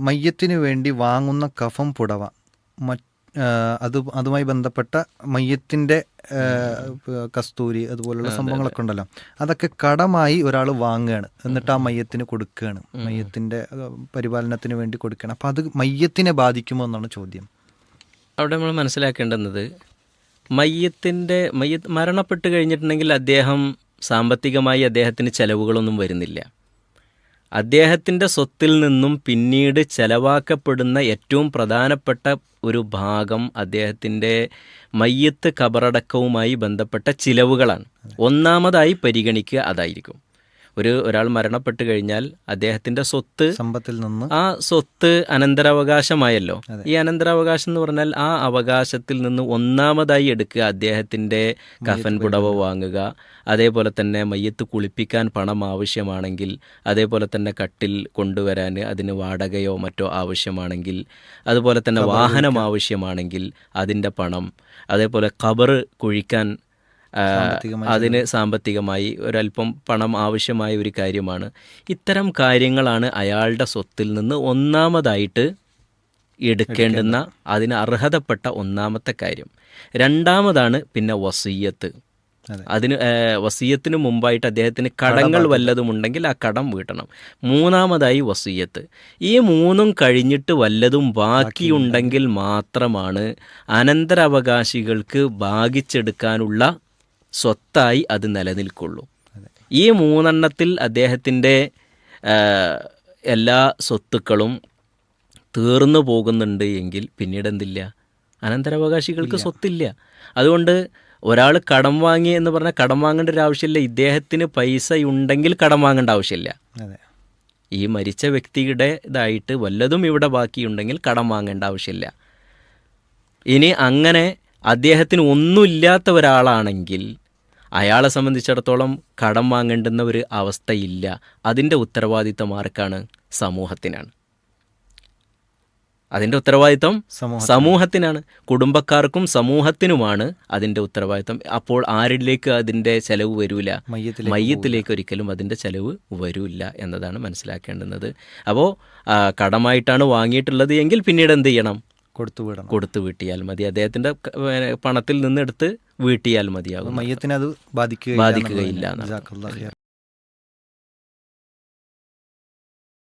മയ്യത്തിന് വേണ്ടി വാങ്ങുന്ന കഫം പുടവ. അത് അതുമായി ബന്ധപ്പെട്ട മയ്യത്തിന്റെ കസ്തൂരി അതുപോലുള്ള സംഭവങ്ങളൊക്കെ ഉണ്ടല്ലോ. അതൊക്കെ കടമായി ഒരാൾ വാങ്ങുകയാണ്. എന്നിട്ട് ആ മയ്യത്തിന് കൊടുക്കുകയാണ്. മയ്യത്തിന്റെ പരിപാലനത്തിന് വേണ്ടി കൊടുക്കുകയാണ്. അപ്പം അത് മയ്യത്തിനെ ബാധിക്കുമോ എന്നാണ് ചോദ്യം. അവിടെ നമ്മൾ മനസ്സിലാക്കേണ്ടുന്നത് മയ്യത്തിന്റെ മയ്യ മരണപ്പെട്ട് കഴിഞ്ഞിട്ടുണ്ടെങ്കിൽ അദ്ദേഹം സാമ്പത്തികമായി അദ്ദേഹത്തിന് ചെലവുകളൊന്നും വരുന്നില്ല. അദ്ദേഹത്തിന്റെ സ്വത്തിൽ നിന്നും പിന്നീട് ചെലവാക്കപ്പെടുന്ന ഏറ്റവും പ്രധാനപ്പെട്ട ഒരു ഭാഗം അദ്ദേഹത്തിന്റെ മയ്യത്ത് കബറടക്കവുമായി ബന്ധപ്പെട്ട ചിലവുകളാണ്. ഒന്നാമതായി പരിഗണിക്കുക അതായിരിക്കും. ഒരു ഒരാൾ മരണപ്പെട്ടു കഴിഞ്ഞാൽ അദ്ദേഹത്തിന്റെ സ്വത്ത് സമ്പത്തിൽ നിന്ന് ആ സ്വത്ത് അനന്തരാവകാശമായല്ലോ. ഈ അനന്തരാവകാശം എന്ന് പറഞ്ഞാൽ ആ അവകാശത്തിൽ നിന്ന് ഒന്നാമതായി എടുക്കുക അദ്ദേഹത്തിന്റെ കഫൻ പുടവ വാങ്ങുക അതേപോലെ തന്നെ മയ്യത്ത് കുളിപ്പിക്കാൻ പണം ആവശ്യമാണെങ്കിൽ അതേപോലെ തന്നെ കട്ടിൽ കൊണ്ടുവരാൻ അതിന് വാടകയോ മറ്റോ ആവശ്യമാണെങ്കിൽ അതുപോലെ തന്നെ വാഹനം ആവശ്യമാണെങ്കിൽ അതിന്റെ പണം അതേപോലെ കബറ് കുഴിക്കാൻ അതിന് സാമ്പത്തികമായി ഒരല്പം പണം ആവശ്യമായ ഒരു കാര്യമാണ്. ഇത്തരം കാര്യങ്ങളാണ് അയാളുടെ സ്വത്തിൽ നിന്ന് ഒന്നാമതായിട്ട് എടുക്കേണ്ടുന്ന അതിന് അർഹതപ്പെട്ട ഒന്നാമത്തെ കാര്യം. രണ്ടാമതാണ് പിന്നെ വസീയത്ത്. അതെ. അതിന് വസീയത്തിന് മുമ്പായിട്ട് അദ്ദേഹത്തിന് കടങ്ങൾ വല്ലതും ഉണ്ടെങ്കിൽ ആ കടം വീട്ടണം. മൂന്നാമതായി വസീയത്ത്. ഈ മൂന്നും കഴിഞ്ഞിട്ട് വല്ലതും ബാക്കിയുണ്ടെങ്കിൽ. മാത്രമാണ് അനന്തരാവകാശികൾക്ക് ഭാഗിച്ചെടുക്കാനുള്ള സ്വത്തായി അത് നിലനിൽക്കുള്ളൂ. ഈ മൂന്നെണ്ണത്തിൽ അദ്ദേഹത്തിന്റെ എല്ലാ സ്വത്തുക്കളും തീർന്നു പോകുന്നുണ്ട് എങ്കിൽ പിന്നീട് എന്തില്ല? അനന്തരാവകാശികൾക്ക് സ്വത്തില്ല. അതുകൊണ്ട് ഒരാൾ കടം വാങ്ങി എന്ന് പറഞ്ഞാൽ കടം വാങ്ങേണ്ട ഒരു ആവശ്യമില്ല. ഇദ്ദേഹത്തിന് പൈസ ഉണ്ടെങ്കിൽ കടം വാങ്ങേണ്ട ആവശ്യമില്ല. ഈ മരിച്ച വ്യക്തിയുടെ ഇതായിട്ട് വല്ലതും ഇവിടെ ബാക്കിയുണ്ടെങ്കിൽ കടം വാങ്ങേണ്ട ആവശ്യമില്ല. ഇനി അങ്ങനെ അദ്ദേഹത്തിന് ഒന്നുമില്ലാത്ത ഒരാളാണെങ്കിൽ അയാളെ സംബന്ധിച്ചിടത്തോളം കടം വാങ്ങേണ്ടുന്ന ഒരു അവസ്ഥയില്ല. അതിന്റെ ഉത്തരവാദിത്തം ആർക്കാണ്? സമൂഹത്തിനാണ്. അതിന്റെ ഉത്തരവാദിത്തം സമൂഹം സമൂഹത്തിനാണ്. കുടുംബക്കാർക്കും സമൂഹത്തിനുമാണ് അതിന്റെ ഉത്തരവാദിത്തം. അപ്പോൾ ആരിലേക്ക് അതിന്റെ ചെലവ് വരില്ല മയ്യത്തിലേക്ക് മയ്യത്തിലേക്ക് ഒരിക്കലും അതിന്റെ ചെലവ് വരില്ല എന്നതാണ് മനസ്സിലാക്കേണ്ടുന്നത്. അപ്പോൾ കടമായിട്ടാണ് വാങ്ങിയിട്ടുള്ളത് എങ്കിൽ പിന്നീട് എന്ത് ചെയ്യണം? കൊടുത്തു വിടണം. കൊടുത്തു വീട്ടിയാൽ മതി. അദ്ദേഹത്തിന്റെ പണത്തിൽ നിന്നെടുത്ത് വീട്ടിയാൽ മതിയാകും. മയ്യത്തിനെ അത് ബാധിക്കുകയില്ല ബാധിക്കുകയില്ല